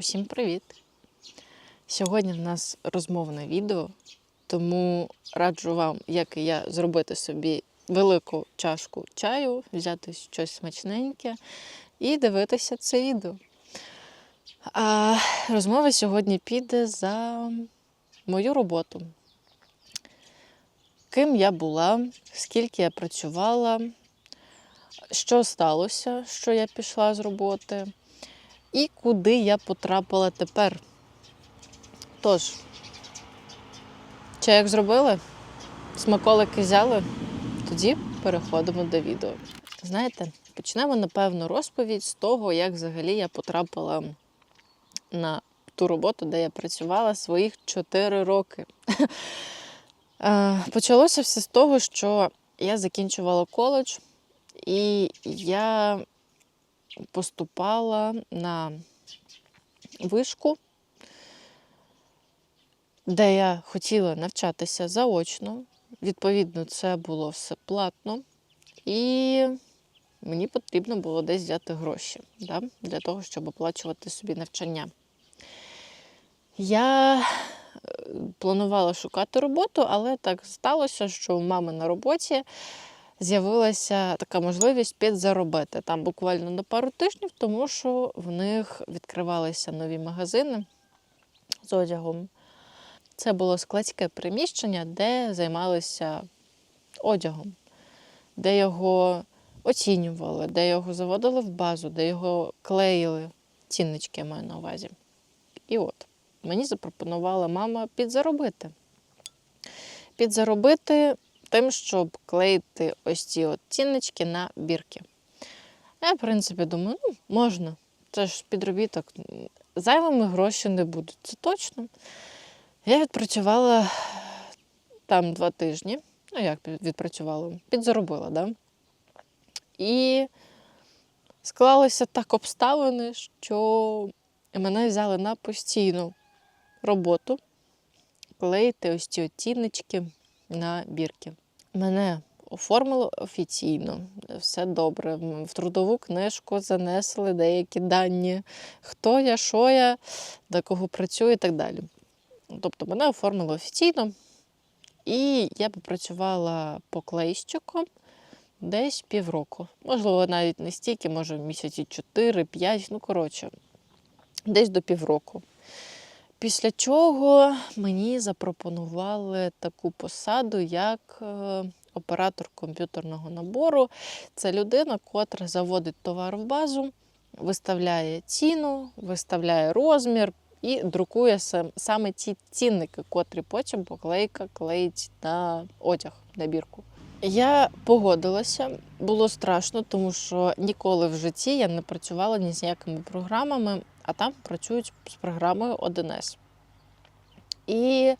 Усім привіт! Сьогодні в нас розмовне відео, тому раджу вам, як і я, зробити собі велику чашку чаю, взяти щось смачненьке і дивитися це відео. А розмова сьогодні піде за мою роботу. Ким я була, скільки я працювала, що сталося, що я пішла з роботи і куди я потрапила тепер. Тож, чайок зробили? Смаколики взяли? Тоді переходимо до відео. Знаєте, почнемо, напевно, розповідь з того, як взагалі я потрапила на ту роботу, де я працювала своїх 4 роки. Е, Почалося все з того, що я закінчувала коледж, і я поступала на вишку, де я хотіла навчатися заочно. Відповідно, це було все платно, і мені потрібно було десь взяти гроші да, для того, щоб оплачувати собі навчання. Я е, планувала шукати роботу, але так сталося, що у мами на роботі з'явилася така можливість підзаробити там буквально на пару тижнів, тому що в них відкривалися нові магазини з одягом. Це було складське приміщення, де займалися одягом, де його оцінювали, де його заводили в базу, де його клеїли. Ціннички я маю на увазі. І от мені запропонувала мама підзаробити. Підзаробити тим, щоб клеїти ось ці от ціннички на бірки. Я, в принципі, думаю, ну, можна. Це ж підробіток. Зайвими гроші не будуть, це точно. Я відпрацювала там два тижні. Ну, як відпрацювала? Підзаробила, да? І склалися так обставини, що мене взяли на постійну роботу клеїти ось ці оціночки на бірки. Мене оформили офіційно, все добре. В трудову книжку занесли деякі дані, хто я, що я, до кого працюю і так далі. Тобто мене оформили офіційно, і я попрацювала поклейщиком десь півроку. Можливо, навіть не стільки, може, місяці 4-5, ну коротше, десь до півроку. Після чого мені запропонували таку посаду, як е, оператор комп'ютерного набору. Це людина, котра заводить товар в базу, виставляє ціну, виставляє розмір і друкує сам- саме ті цінники, котрі потім поклейка клеїть на одяг, на бірку. Я погодилася, було страшно, тому що ніколи в житті я не працювала ні з якими програмами, а там працюють з програмою 1С. І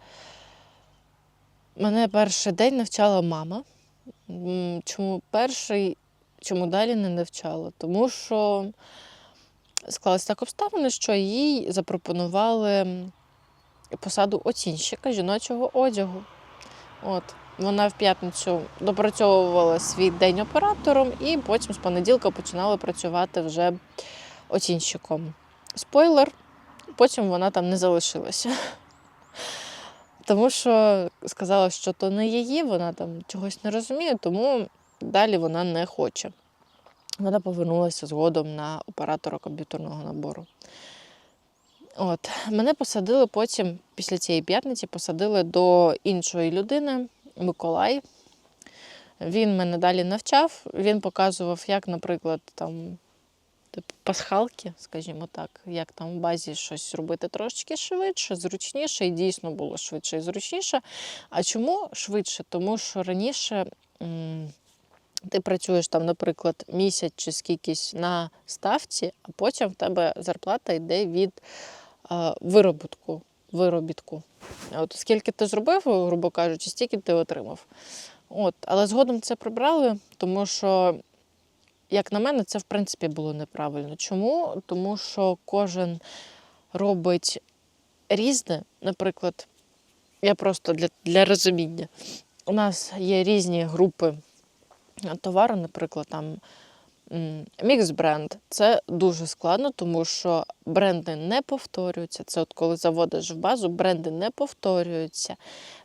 мене перший день навчала мама. Чому перший, чому далі не навчала? Тому що склалися так обставини, що їй запропонували посаду оцінщика жіночого одягу. От. Вона в п'ятницю допрацьовувала свій день оператором, і потім з понеділка починала працювати вже оцінщиком. Спойлер, потім вона там не залишилася. Тому що сказала, що то не її, вона там чогось не розуміє, тому далі вона не хоче. Вона повернулася згодом на оператора комп'ютерного набору. От. Мене посадили потім, після цієї п'ятниці, посадили до іншої людини, Миколай. Він мене далі навчав, він показував, як, наприклад, там типу, пасхалки, скажімо так, як там в базі щось робити трошечки швидше, зручніше, і дійсно було швидше і зручніше. А чому швидше? Тому що раніше ти працюєш там, наприклад, місяць чи скількись на ставці, а потім в тебе зарплата йде від е, виробітку. Виробітку. От скільки ти зробив, грубо кажучи, стільки ти отримав. От, але згодом це прибрали, тому що як на мене, це в принципі було неправильно. Чому? Тому що кожен робить різне. Наприклад, я просто для, для розуміння. У нас є різні групи товару, наприклад, там Мікс бренд це дуже складно, тому що бренди не повторюються. Це от коли заводиш в базу, бренди не повторюються.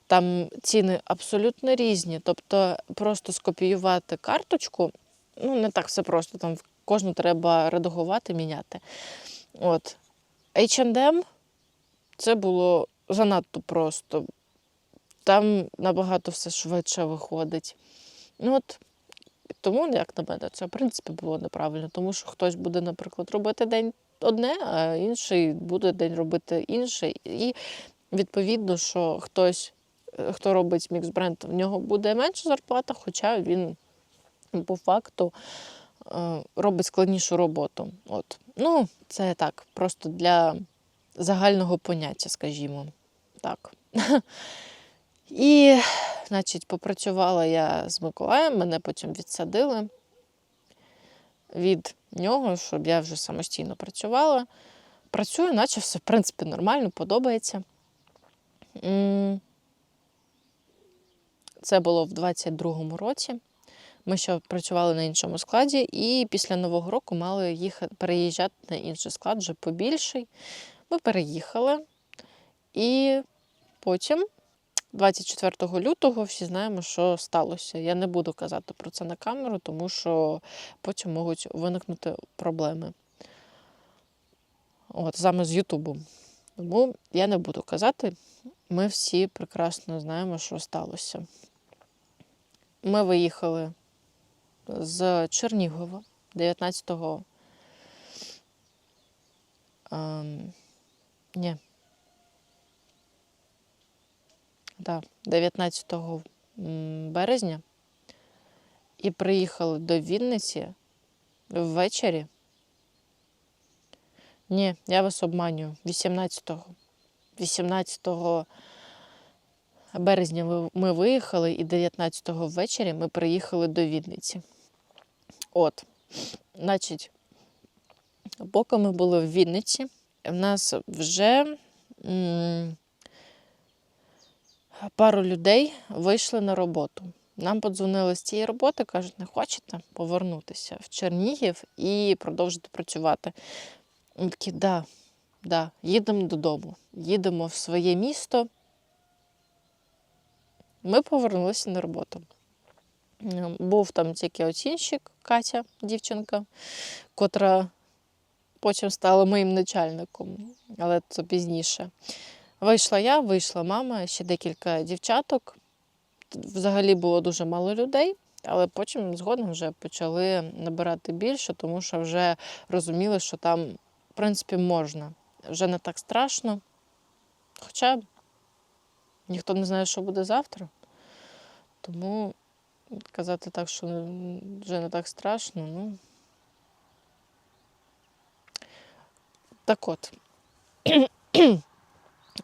Там ціни абсолютно різні. Тобто просто скопіювати карточку, ну не так все просто. Там кожну треба редагувати, міняти. От. H&M це було занадто просто. Там набагато все швидше виходить. Ну от тому, як на мене, це в принципі було неправильно, тому що хтось буде, наприклад, робити день одне, а інший буде день робити інше. І відповідно, що хтось, е, хто робить мікс бренд, в нього буде менша зарплата, хоча він по факту е, робить складнішу роботу. От. Ну, це так, просто для загального поняття, скажімо. Так. І, значить, попрацювала я з Миколаєм, мене потім відсадили від нього, щоб я вже самостійно працювала. Працюю, наче все, в принципі, нормально, подобається. Це було в 22-му році. Ми ще працювали на іншому складі, і після Нового року мали їхати, переїжджати на інший склад, вже побільший. Ми переїхали. І потім, 24 лютого, всі знаємо, що сталося. Я не буду казати про це на камеру, тому що потім можуть виникнути проблеми. От, саме з Ютубом. Тому я не буду казати. Ми всі прекрасно знаємо, що сталося. Ми виїхали з Чернігова 19-го. Ем, ні. Да, 19 березня і приїхали до Вінниці ввечері. Ні, я вас обманюю. 18-го. 18 березня ми виїхали, і 19-го ввечері ми приїхали до Вінниці. От, значить, поки ми були в Вінниці, в нас вже м, пару людей вийшли на роботу. Нам подзвонили з цієї роботи, кажуть, не хочете повернутися в Чернігів і продовжити працювати. Ми такі, да, да, їдемо додому, їдемо в своє місто. Ми повернулися на роботу. Був там тільки оцінщик Катя, дівчинка, котра потім стала моїм начальником, але це пізніше. Вийшла я, вийшла мама, ще декілька дівчаток. Взагалі було дуже мало людей, але потім згодом вже почали набирати більше, тому що вже розуміли, що там, в принципі, можна. Вже не так страшно. Хоча ніхто не знає, що буде завтра. Тому казати так, що вже не так страшно, ну. Так от.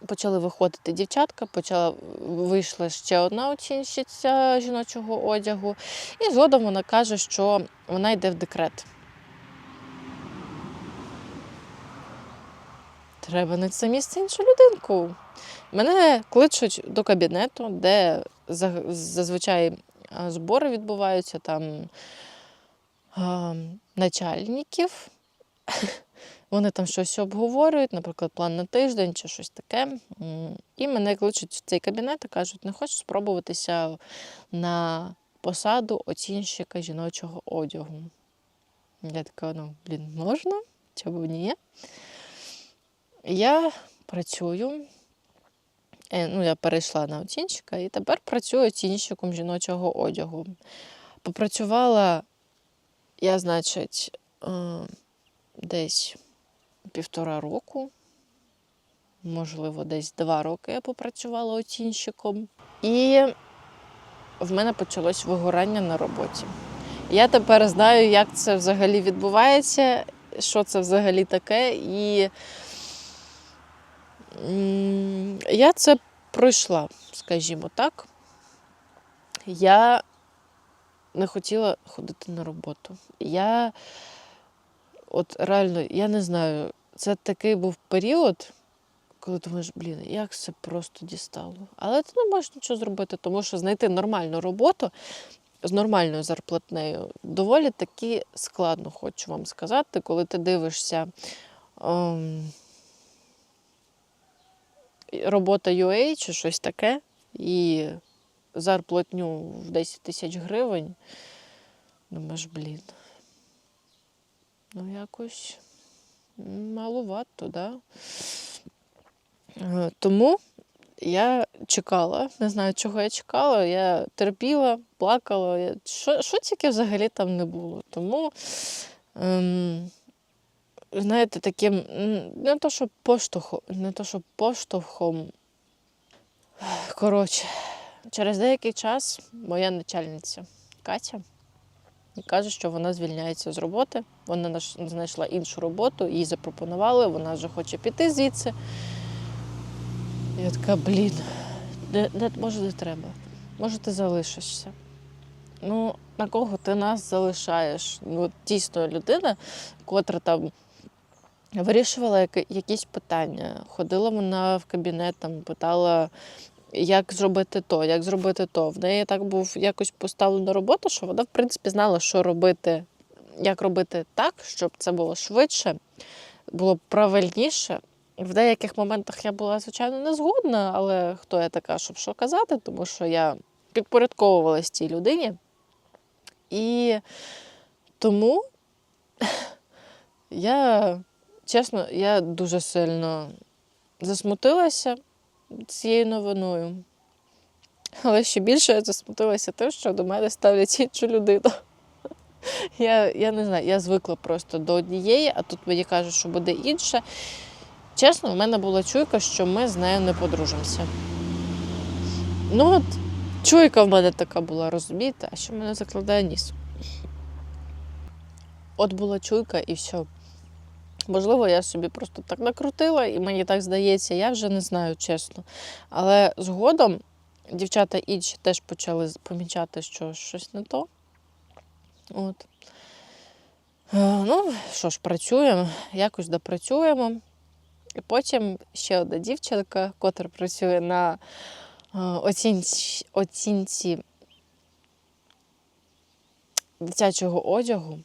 Почали виходити дівчатка, почала, вийшла ще одна оцінщиця жіночого одягу, і згодом вона каже, що вона йде в декрет. Треба на це місце іншу людинку. Мене кличуть до кабінету, де зазвичай збори відбуваються там начальників. Вони там щось обговорюють, наприклад, план на тиждень чи щось таке. І мене кличуть в цей кабінет і кажуть, не хочеш спробуватися на посаду оцінщика жіночого одягу. Я така, ну, блін, можна? Чому ні? Я працюю. Е, Ну, я перейшла на оцінщика і тепер працюю оцінщиком жіночого одягу. Попрацювала я, значить, е, десь півтора року, можливо, десь два роки я попрацювала оцінщиком. І в мене почалось вигорання на роботі. Я тепер знаю, як це взагалі відбувається, що це взагалі таке. І я це пройшла, скажімо так. Я не хотіла ходити на роботу. Я от реально, я не знаю, це такий був період, коли думаєш, блін, як це просто дістало. Але ти не можеш нічого зробити, тому що знайти нормальну роботу з нормальною зарплатнею доволі таки складно, хочу вам сказати, коли ти дивишся. ем, робота UA чи щось таке, і зарплатню в 10 тисяч гривень. Думаєш, блін. Ну, якось малувато, да? Е, Тому я чекала, не знаю, чого я чекала. Я терпіла, плакала. Що, що тільки взагалі там не було. Тому, ем, знаєте, таким не то, що поштовхом, не то, що поштовхом. Коротше, через деякий час моя начальниця Катя каже, що вона звільняється з роботи. Вона знайшла іншу роботу, їй запропонували, вона вже хоче піти звідси. Я така, блін, не, не, може не треба. Може, ти залишишся. Ну, на кого ти нас залишаєш? Ну, дійсно людина, котра там вирішувала якісь питання. Ходила вона в кабінет, там, питала, як зробити то, як зробити то. В неї так був якось поставлена робота, що вона, в принципі, знала, що робити, як робити так, щоб це було швидше, було правильніше. В деяких моментах я була, звичайно, не згодна, але хто я така, щоб що казати, тому що я підпорядковувалась цій людині. І тому я, чесно, я дуже сильно засмутилася цією новиною. Але ще більше я засмутилася тим, що до мене ставлять іншу людину. Я, я не знаю, я звикла просто до однієї, а тут мені кажуть, що буде інше. Чесно, в мене була чуйка, що ми з нею не подружимося. Ну от, чуйка в мене така була, розумієте, а що мене закладає ніс. От була чуйка і все. Можливо, я собі просто так накрутила, і мені так здається, я вже не знаю, чесно. Але згодом дівчата інші теж почали помічати, що щось не то. От. Е, Ну, що ж, працюємо, якось допрацюємо. І потім ще одна дівчинка, котра працює на е, оцінці, оцінці дитячого одягу,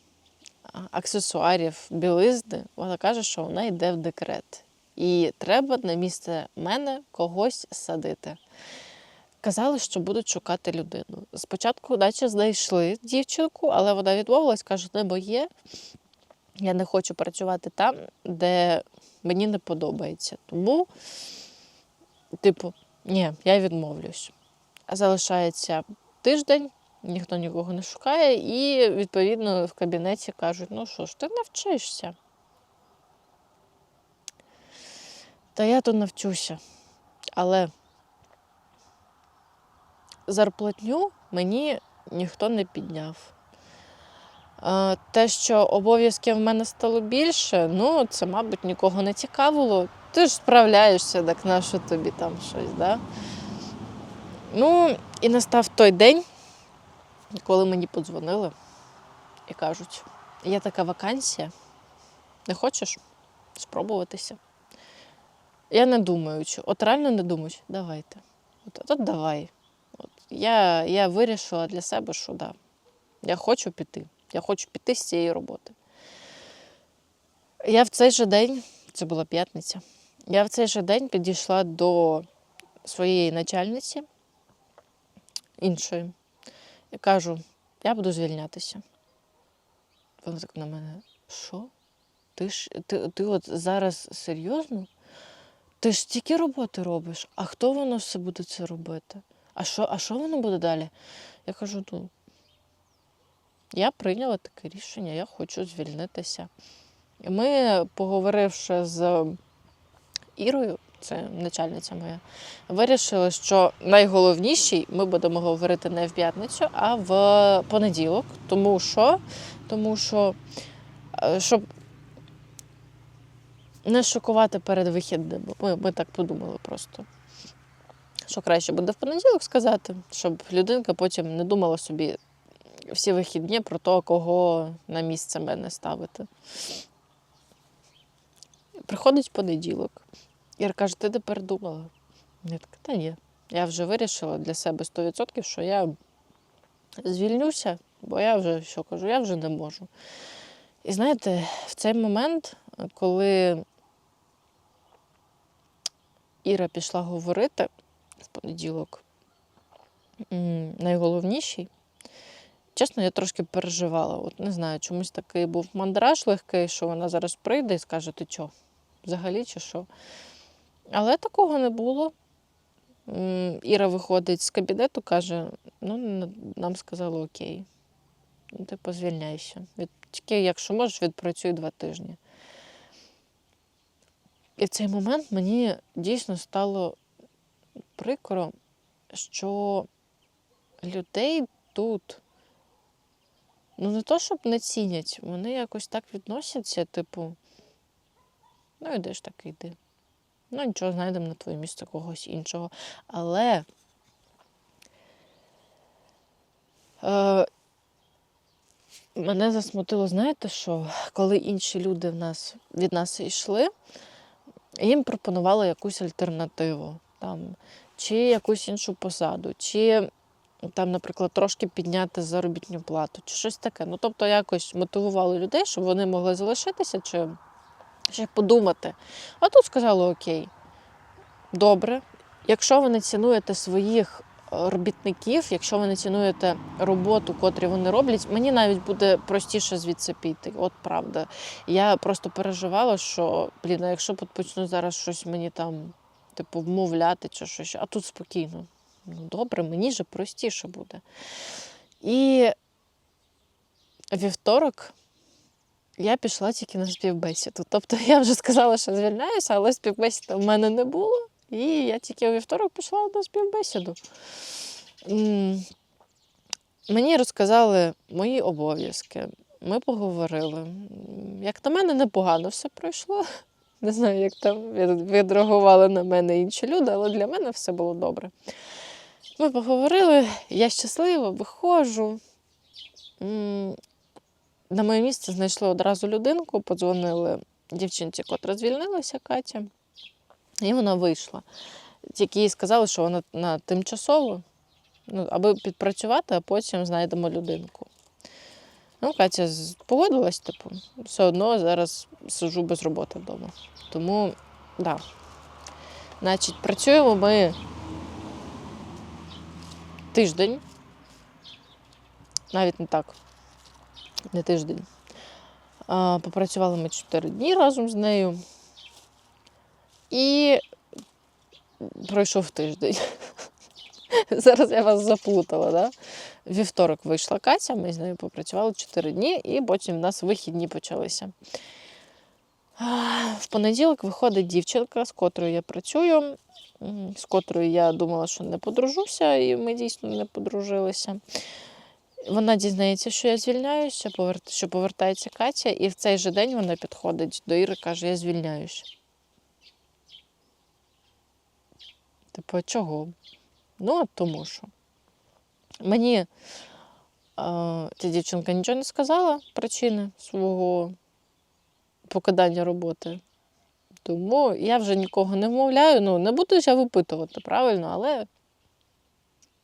аксесуарів, білизни, вона каже, що вона йде в декрет. І треба на місце мене когось садити. Казали, що будуть шукати людину. Спочатку, наче знайшли дівчинку, але вона відмовилась, каже, не моє. Я не хочу працювати там, де мені не подобається. Тому, типу, ні, я відмовлюсь. Залишається тиждень, ніхто нікого не шукає, і відповідно в кабінеті кажуть: ну що ж, ти навчишся. Та я то навчуся. Але зарплатню мені ніхто не підняв. Те, що обов'язків в мене стало більше, ну це, мабуть, нікого не цікавило. Ти ж справляєшся, так на що тобі там щось, да? Ну, і настав той день, коли мені подзвонили і кажуть, є така вакансія, не хочеш спробуватися? Я не думаючи, от реально не думаючи, давайте. От, от давай. От, я, я вирішила для себе, що да, я хочу піти. Я хочу піти з цієї роботи. Я в цей же день, це була п'ятниця, я в цей же день підійшла до своєї начальниці іншої і кажу: я буду звільнятися. Вона так на мене, що? Ти ж ти, ти от зараз серйозно? Ти ж стільки роботи робиш, а хто воно все буде це робити? А що, а що воно буде далі? Я кажу, ну, я прийняла таке рішення, я хочу звільнитися. Ми, поговоривши з Ірою, це начальниця моя, вирішили, що найголовніший ми будемо говорити не в п'ятницю, а в понеділок. Тому що, тому що е, щоб не шокувати перед вихідними. Ми, ми так подумали просто. Що краще буде в понеділок сказати, щоб людинка потім не думала собі всі вихідні про те, кого на місце мене ставити. Приходить понеділок. Іра каже, ти не передумала? Я така, та ні. Я вже вирішила для себе 100%, що я звільнюся, бо я вже що кажу, я вже не можу. І знаєте, в цей момент, коли Іра пішла говорити в понеділок, найголовніший, чесно, я трошки переживала. От не знаю, чомусь такий був мандраж легкий, що вона зараз прийде і скаже, ти чо, взагалі чи що? Але такого не було. Іра виходить з кабінету, каже: ну, нам сказали окей. Ну, Типу, звільняйся. Від... Тільки, якщо можеш, відпрацюй два тижні. І в цей момент мені дійсно стало прикро, що людей тут ну не то, щоб не цінять, вони якось так відносяться, типу, ну йдеш так йди. Ну, нічого, знайдемо на твоє місце когось іншого. Але е, мене засмутило, знаєте, що коли інші люди в нас, від нас йшли, їм пропонували якусь альтернативу, там, чи якусь іншу посаду, чи там, наприклад, трошки підняти заробітну плату, чи щось таке. Ну, тобто, якось мотивували людей, щоб вони могли залишитися чи ще подумати. А тут сказали окей, добре. Якщо ви не цінуєте своїх робітників, якщо ви не цінуєте роботу, котру вони роблять, мені навіть буде простіше звідси піти. От правда. Я просто переживала, що блін, а якщо почну зараз щось мені там, типу, вмовляти чи щось, а тут спокійно. Ну, добре, мені же простіше буде. І вівторок я пішла тільки на співбесіду. Тобто я вже сказала, що звільняюся, але співбесіди в мене не було. І я тільки у вівторок пішла на співбесіду. Мені розказали мої обов'язки. Ми поговорили. Як на мене, непогано все пройшло. Не знаю, як там від- відреагували на мене інші люди, але для мене все було добре. Ми поговорили, я щаслива, виходжу. На моє місце знайшли одразу людинку, подзвонили дівчинці, котра звільнилася, Катя, і вона вийшла. Тільки їй сказали, що вона на тимчасово, ну, аби підпрацювати, а потім знайдемо людинку. Ну, Катя погодилась, типу, все одно зараз сиджу без роботи вдома. Тому, так. Да. Значить, працюємо ми тиждень. Навіть не так. Не тиждень. Попрацювали ми 4 дні разом з нею. І пройшов тиждень. Зараз я вас заплутала, да? Вівторок вийшла Катя, ми з нею попрацювали 4 дні, і потім в нас вихідні почалися. В понеділок виходить дівчинка, з котрою я працюю, з котрою я думала, що не подружуся, і ми дійсно не подружилися. Вона дізнається, що я звільняюся, що повертається Катя, і в цей же день вона підходить до Іри і каже: Я звільняюся. Типу, чого? Ну, от тому що. Мені е, ця дівчинка нічого не сказала причини свого покидання роботи. Тому я вже нікого не вмовляю. Ну, не буду я випитувати, правильно, але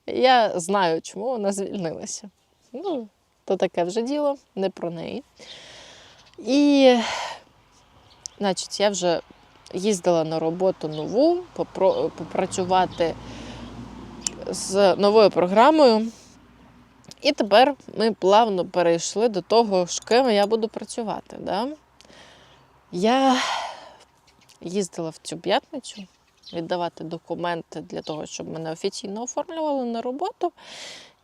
я знаю, чому вона звільнилася. Ну, то таке вже діло, не про неї. І, значить, я вже їздила на роботу нову, попро- попрацювати з новою програмою. І тепер ми плавно перейшли до того, з ким я буду працювати. Да? Я їздила в цю п'ятницю віддавати документи для того, щоб мене офіційно оформлювали на роботу.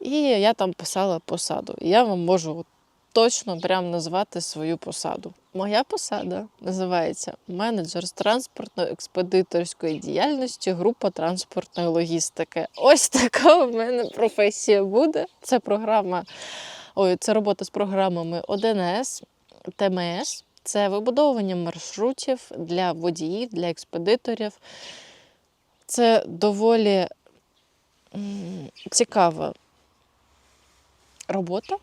І я там писала посаду. Я вам можу точно прям назвати свою посаду. Моя посада називається менеджер з транспортно-експедиторської діяльності, група транспортної логістики. Ось така в мене професія буде. Це програма, ой, це робота з програмами 1С, ТМС. Це вибудовування маршрутів для водіїв, для експедиторів. Це доволі цікава робота.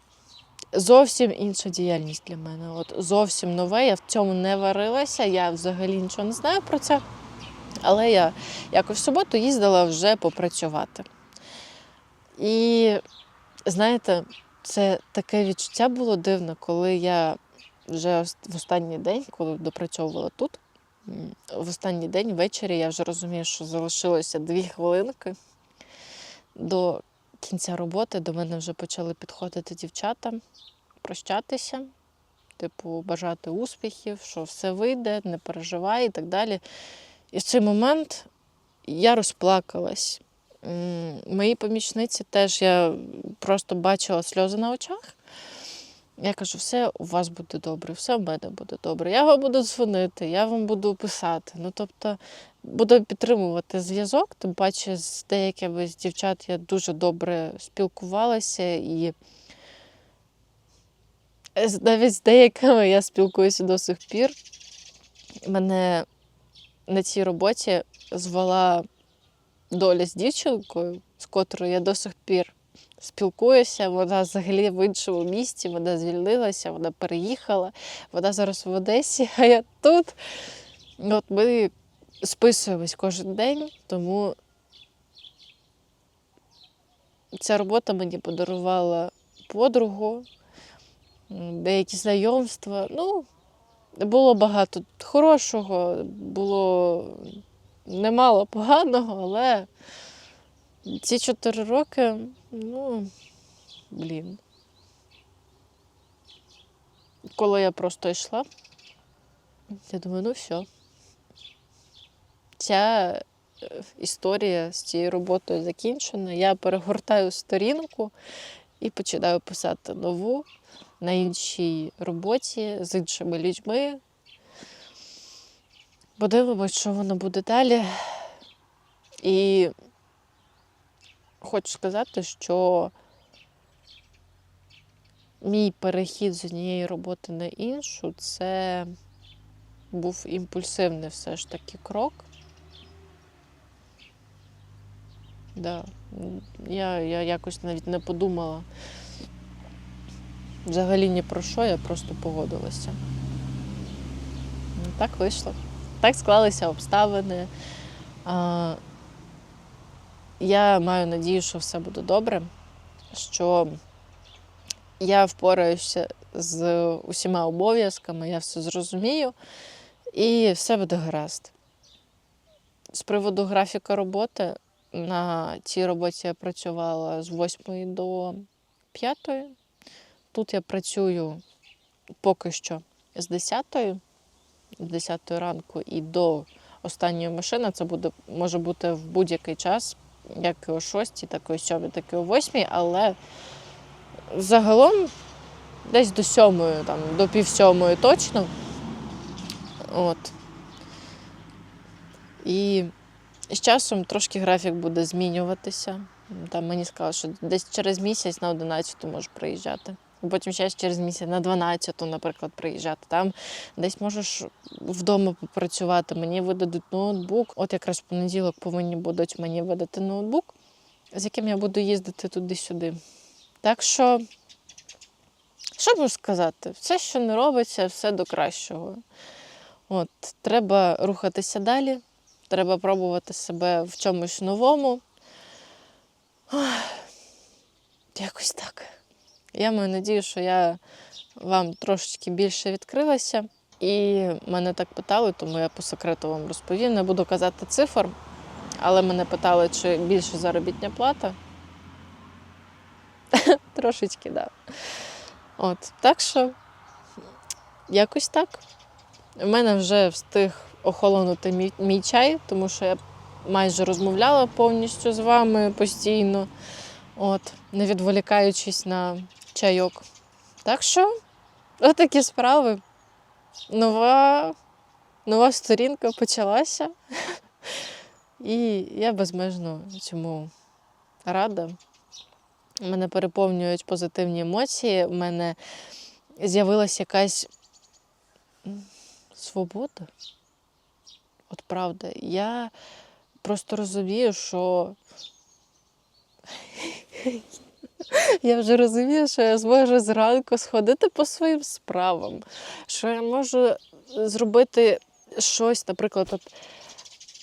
Зовсім інша діяльність для мене. От зовсім нове. Я в цьому не варилася. Я взагалі нічого не знаю про це. Але я якось в суботу їздила вже попрацювати. І знаєте, це таке відчуття було дивне, коли я вже в останній день, коли допрацьовувала тут, в останній день ввечері я вже розумію, що залишилося дві хвилинки до кінця роботи. До мене вже почали підходити дівчата, прощатися, типу, бажати успіхів, що все вийде, не переживай і так далі. І в цей момент я розплакалась. Мої помічниці теж я просто бачила сльози на очах. Я кажу, все у вас буде добре, все в мене буде добре. Я вам буду дзвонити, я вам буду писати. Ну, тобто, буду підтримувати зв'язок, тим паче з деякими з дівчат я дуже добре спілкувалася і навіть з деякими я спілкуюся до сих пір. Мене на цій роботі звела доля з дівчинкою, з котрою я до сих пір спілкуюся. Вона взагалі в іншому місті, вона звільнилася, вона переїхала, вона зараз в Одесі, а я тут. От ми списуємось кожен день, тому ця робота мені подарувала подругу, деякі знайомства. Ну, було багато хорошого, було немало поганого, але ці чотири роки, ну, блін. Коли я просто йшла, я думаю, ну все. Ця е, історія з цією роботою закінчена. Я перегортаю сторінку і починаю писати нову на іншій роботі з іншими людьми. Подивимось, що воно буде далі. І хочу сказати, що мій перехід з однієї роботи на іншу це був імпульсивний все ж таки крок. Да. Я, я якось навіть не подумала взагалі ні про що, я просто погодилася. Ну, Так вийшло. Так склалися обставини. Я маю надію, що все буде добре, що я впораюся з усіма обов'язками, я все зрозумію, і все буде гаразд. З приводу графіка роботи, на цій роботі я працювала з 8 до 5. Тут я працюю поки що з 10, з 10 ранку і до останньої машини. Це буде, може бути в будь-який час, як і о 6, так і о 7, так і о 8, але загалом десь до 7, там, до пів сьомої точно. От. І з часом трошки графік буде змінюватися. Там мені сказали, що десь через місяць на 11 можеш приїжджати. Потім ще через місяць на 12, наприклад, приїжджати. Там десь можеш вдома попрацювати. Мені видадуть ноутбук. От якраз в понеділок повинні будуть мені видати ноутбук, з яким я буду їздити туди-сюди. Так що, що можу сказати? Все, що не робиться, все до кращого. От, треба рухатися далі, треба пробувати себе в чомусь новому. Ох, Якось так. Я маю надію, що я вам трошечки більше відкрилася. І мене так питали, тому я по секрету вам розповім. Не буду казати цифр, але мене питали, чи більше заробітня плата. Трошечки, так. От, так що, якось так. У мене вже встиг охолонути мій, мій чай, тому що я майже розмовляла повністю з вами постійно, от, не відволікаючись на чайок. Так що, отакі справи. Нова, нова сторінка почалася. І я безмежно цьому рада. Мене переповнюють позитивні емоції. У мене з'явилася якась свобода. От правда, я просто розумію, що я вже розумію, що я зможу зранку сходити по своїм справам, що я можу зробити щось, наприклад, от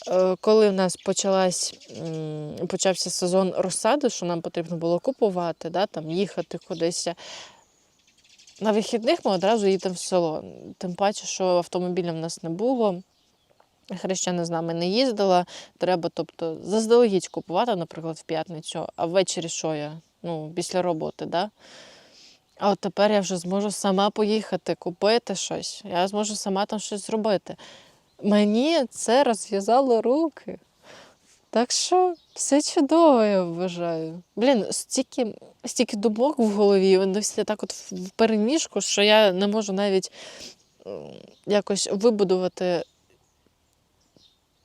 Е, Коли в нас почалась, почався сезон розсади, що нам потрібно було купувати, да, там, їхати кудись. На вихідних ми одразу їдемо в село. Тим паче, що автомобіля в нас не було. Хрещена з нами не їздила. Треба, тобто, заздалегідь купувати, наприклад, в п'ятницю, а ввечері що я? Ну, після роботи, да? А от тепер я вже зможу сама поїхати, купити щось. Я зможу сама там щось зробити. Мені це розв'язало руки. Так що все чудово, я вважаю. Блін, стільки, стільки думок в голові, вони всі так от в переміжку, що я не можу навіть якось вибудувати,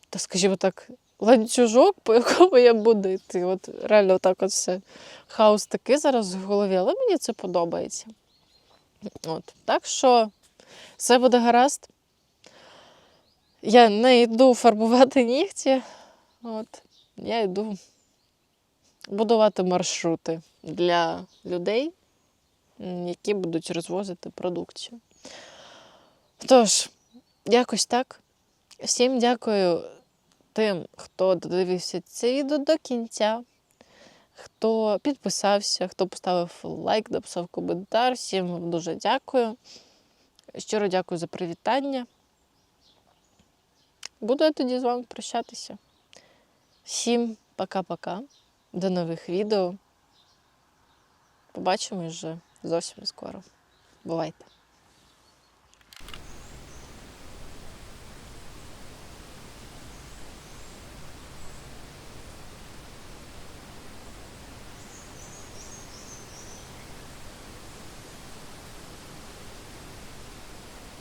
та скажімо так, ланцюжок, по якому я буду йти. От реально так от все. Хаос такий зараз в голові, але мені це подобається. От. Так що все буде гаразд. Я не йду фарбувати нігті. От. Я йду будувати маршрути для людей, які будуть розвозити продукцію. Тож, якось так. Всім дякую тим, хто додивився це відео до кінця, хто підписався, хто поставив лайк, написав коментар. Всім вам дуже дякую. Щиро дякую за привітання. Буду я тоді з вами прощатися. Всім пока-пока. До нових відео. Побачимось вже зовсім скоро. Бувайте!